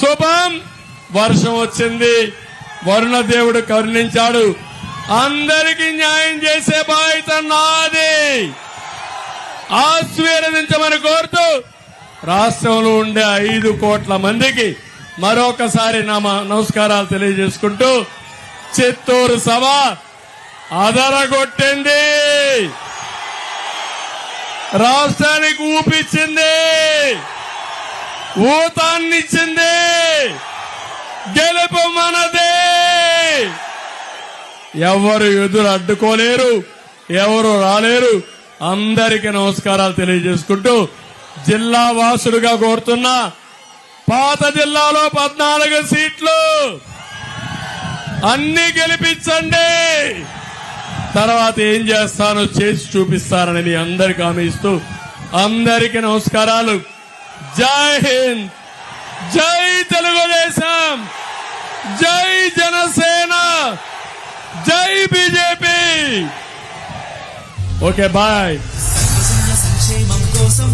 శుభం. వర్షం వచ్చింది. వరుణ దేవుడు కరుణించాడు. అందరికి న్యాయం చేసే బాధ్యత నాది. ఆశీర్వదించమని కోరుతూ రాష్ట్రంలో ఉండే ఐదు కోట్ల మందికి మరొకసారి నా నమస్కారాలు తెలియజేసుకుంటూ చిత్తూరు సభ అదరగొట్టింది. రాష్ట్రానికి ఊపిచ్చింది. ఊతాన్నిచ్చింది. గెలుపు మనదే. ఎవరు ఎదురు అడ్డుకోలేరు ఎవరు రాలేరు. అందరికీ నమస్కారాలు తెలియజేసుకుంటూ జిల్లా వాసుడుగా కోరుతున్నా పాత జిల్లాలో పద్నాలుగు సీట్లు. అన్ని గెలిపించండి. తర్వాత ఏం చేస్తానో చేసి చూపిస్తానని మీ అందరికి హామీ ఇస్తూ అందరికీ నమస్కారాలు. జై హింద్. జై జై జనసేన! జై బీజేపీ! Okay bye. సంక్షేమం కోసం